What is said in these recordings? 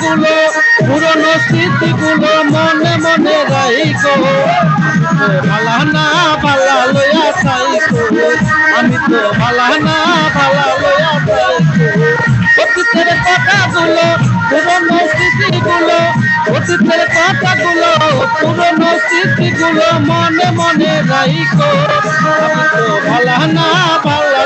কথাগুলো পুরনো স্মৃতিগুলো মনে মনে রাইকো ভালা না ভালা চাইকো আমি তো ভালা ভালা লইয়া চাইকো অতীতের কথাগুলো, পুরনো স্মৃতিগুলো, অতীতের কথাগুলো, পুরনো স্মৃতিগুলো মনে মনে রাইকো আমি তো ভালা না ভালা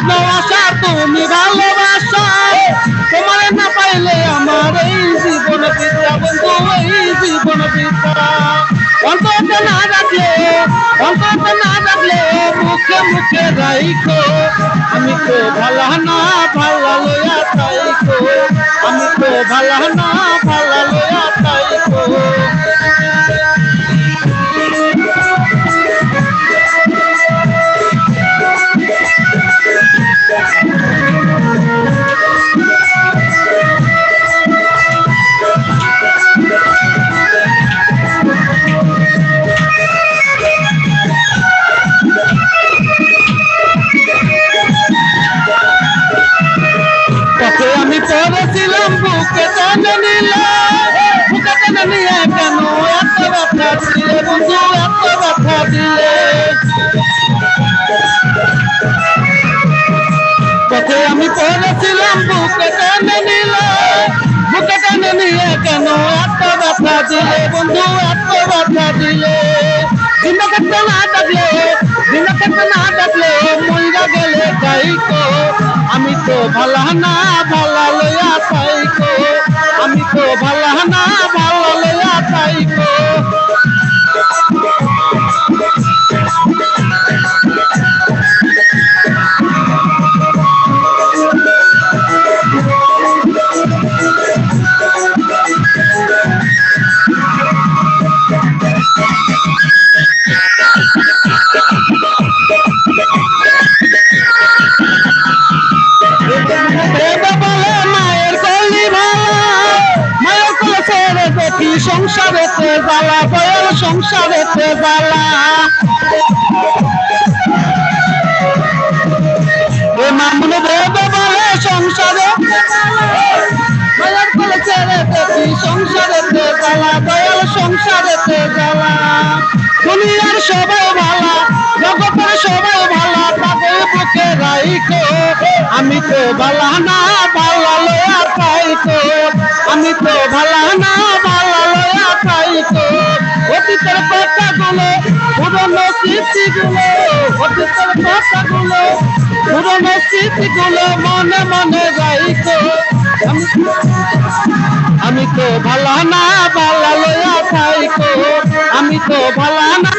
স্বপ্ন আশা তুমি ভালোবাসা। তোমার না পাইলে আমার এই জীবন বৃদ্ধা বন্ধু, এই জীবন বৃদ্ধা অন্তত না রাখলে অন্তত না রাখলে মুখে মুখে রাইকো আমি তো ভালা না, ভালা লইয়া তাইকো আমি তো ভালা না পথে আমি পড়েছিলাম বুকে টেনে নিলে। বুকে টেনে নিয়ে কেন? এত ব্যথা দিলে, বন্ধু, এত ব্যথা দিলে। দিন ক্ষেত্রে না ডাকলে দিন ক্ষেত্রে না ডাকলে গেলে আমি তো ভালা না, ভালা লইয়া আমি তো ভালা না সংসারেতে জ্বালা বয়ল সংসারেতে জ্বালা। এ মামুন বেদে বলে সংসারে। মায়ের কলে ছেড়ে দেখি বয়ল সংসারেতে জ্বালা। দুনিয়ার সবাই ভালা, জগতের সবাই ভালা, তাদের বুকে রাইকো স্মৃতিগুলো, অতীতের কথাগুলো, পুরনো স্মৃতিগুলো মনে মনে রাইকো আমি তো ভালো না, ভালো লইয়া আমি তো ভালো না